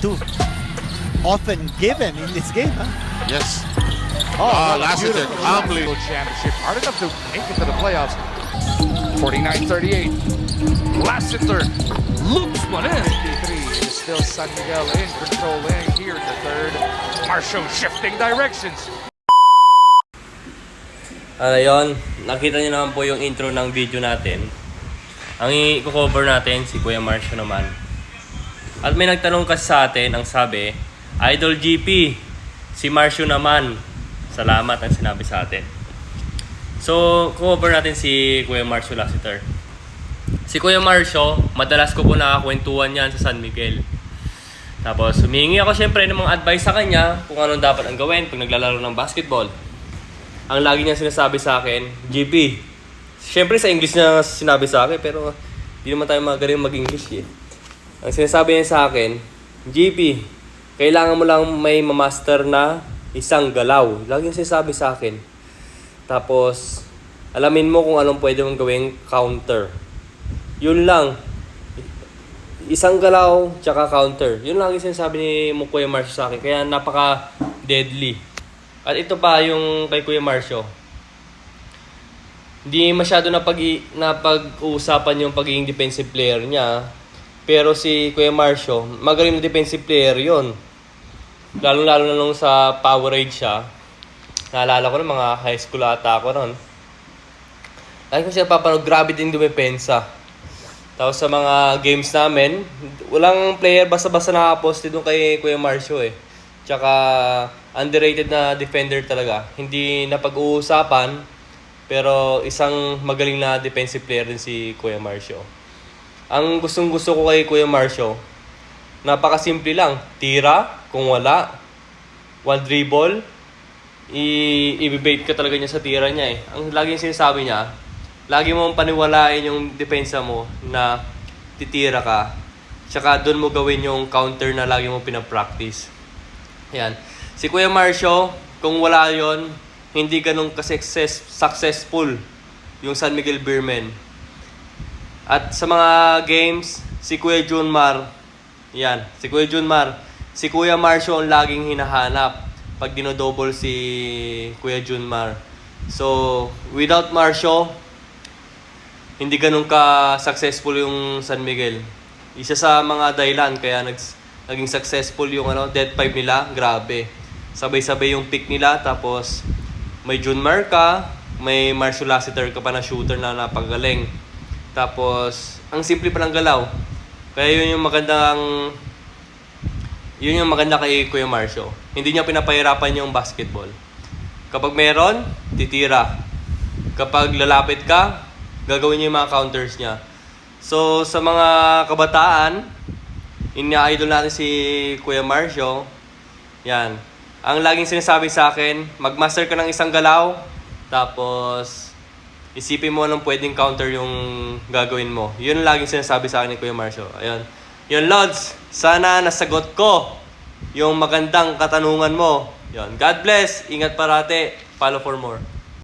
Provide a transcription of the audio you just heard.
too often given in this game. Huh? Yes. Oh, what a Lassiter beautiful- calmly. World Championship hard enough to make it to the playoffs. 49-38. Lassiter loops one in. 53 is still San Miguel in controlling here in the third. Marshall shifting directions. Ano yun, nakita niyo naman po yung intro ng video natin. Ang i-cover natin, si Kuya Marcio naman. At may nagtanong kasi sa atin, ang sabi, Idol GP, si Marcio naman. Salamat ang sinabi sa atin. So, cover natin si Kuya Marcio Lassiter. Si Kuya Marcio, madalas ko po nakakwentuhan yan sa San Miguel. Tapos, humingi ako syempre ng mga advice sa kanya kung anong dapat ang gawin pag naglalaro ng basketball ang lagi niya sinasabi sa akin, GP, syempre sa English niya sinabi sa akin, pero di naman tayo magaling mag-English eh. Ang sinasabi niya sa akin, GP, kailangan mo lang may mamaster na isang galaw. Lagi niya sinasabi sa akin. Tapos, alamin mo kung anong pwede mong gawing counter. Yun lang. Isang galaw, tsaka counter. Yun lang yung sinasabi ni mo Kuya Marcio sa akin. Kaya napaka-deadly. At ito pa yung kay Kuya Marcio. Hindi masyado na pag napag-uusapan yung pagiging defensive player niya. Pero si Kuya Marcio, magaling na defensive player yon. Lalo-lalo na nung sa Powerade siya. Naalala ko na mga high school ata ako ron. Lagi ko siya papanood, grabe din dumepensa. Tapos sa mga games namin, walang player basta-basta nakaposte doon kay Kuya Marcio eh. Tsaka underrated na defender talaga. Hindi napag-uusapan, pero isang magaling na defensive player din si Kuya Marcio. Ang gustong gusto ko kay Kuya Marcio, napakasimple lang. Tira, kung wala, one dribble, i- i-bait ka talaga niya sa tira niya eh. Ang lagi yung sinasabi niya, lagi mong paniwalain yung depensa mo na titira ka. Tsaka doon mo gawin yung counter na lagi mo pinapractice. Yan. Si Kuya Marcio, kung wala yon hindi ganun ka-success, successful yung San Miguel Beermen. At sa mga games, si Kuya Junmar, yan, si Kuya Junmar, si Kuya Marcio ang laging hinahanap pag dinodouble si Kuya Junmar. So, without Marcio, hindi ganun ka-successful yung San Miguel. Isa sa mga dahilan kaya nags, naging successful yung ano, Dead 5 nila, grabe. Sabay-sabay yung pick nila, tapos may Junmar ka, may Marshall Lassiter ka pa na shooter na napagaling. Tapos, ang simple pa ng galaw. Kaya yun yung magandang yun yung maganda kay Kuya Marcio. Hindi niya pinapahirapan yung basketball. Kapag meron, titira. Kapag lalapit ka, gagawin niya yung mga counters niya. So, sa mga kabataan, ina-idol natin si Kuya Marcio. Yan. Ang laging sinasabi sa akin, magmaster ka ng isang galaw, tapos isipin mo anong pwedeng counter yung gagawin mo. Yun ang laging sinasabi sa akin ni Kuya Marcio. Ayun. Yun, Lods, sana nasagot ko yung magandang katanungan mo. Yun. God bless. Ingat parate. Follow for more.